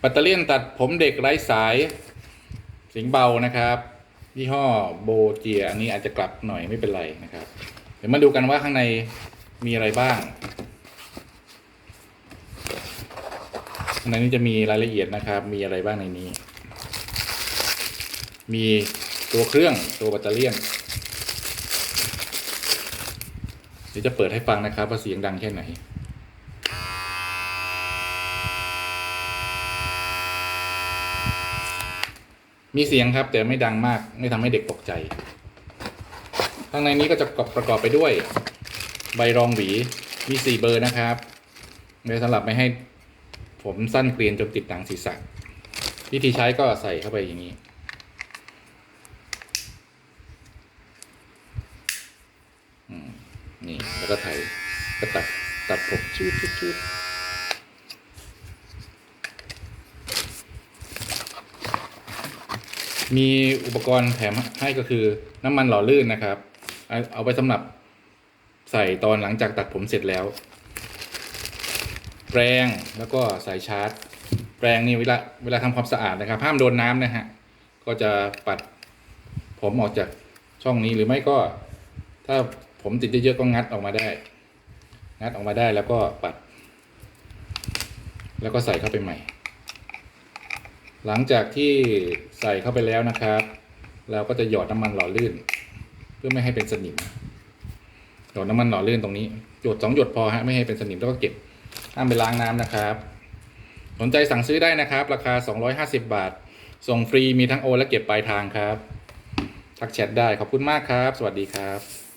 แบตเตอรี่ยนตัดผมเด็กไร้สายสียงเบานะครับยี่ห้อโบเจียอันนี้อาจจะกลับหน่อยไม่เป็นไรนะครับ เดี๋ยวมาดูกันว่าข้างในมีอะไรบ้างข้างในนี้จะมีรายละเอียดนะครับ มีอะไรบ้างในนี้ มีตัวเครื่องตัวแบตเตอรี่ยนเดี๋ยวจะเปิดให้ฟังนะครับว่าเสียงดังแค่ไหน มีเสียงครับ แต่ไม่ดังมาก ไม่ทำให้เด็กตกใจ ข้างในนี้ก็จะประกอบไปด้วย ใบรองหวี มีสี่เบอร์นะครับไว้สำหรับไม่ให้ผมสั้นเกลียนจนติดหนังศีรษะ วิธีใช้ก็ใส่เข้าไปอย่างนี้ นี่ แล้วก็ไถก็ตัดตัดผมชืดชืดชืด มีอุปกรณ์แถมให้ก็คือน้ำมันหล่อลื่นนะครับ เอาไปสำหรับใส่ตอนหลังจากตัดผมเสร็จแล้ว แปรงแล้วก็สายชาร์จ แปรงนี่เวลาเวลาทำความสะอาดนะครับห้ามโดนน้ำนะฮะก็จะปัดผมออกจากช่องนี้หรือไม่ก็ ถ้าผมติดเยอะๆก็งัดออกมาได้ งัดออกมาได้แล้วก็ปัด แล้วก็ใส่เข้าไปใหม่ หลังจากที่ใส่เข้าไปแล้วนะครับ เราก็จะหยอดน้ำมันหล่อลื่น เพื่อไม่ให้เป็นสนิมหยดน้ำมันหล่อลื่นตรงนี้หยดสองหยดพอฮะไม่ให้เป็นสนิมแล้วก็เก็บห้ามไปล้างน้ำนะครับ สนใจสั่งซื้อได้นะครับ ราคา 250 บาท ส่งฟรีมีทั้งโอนและเก็บปลายทางครับทักแชทได้ขอบคุณมากครับ สวัสดีครับ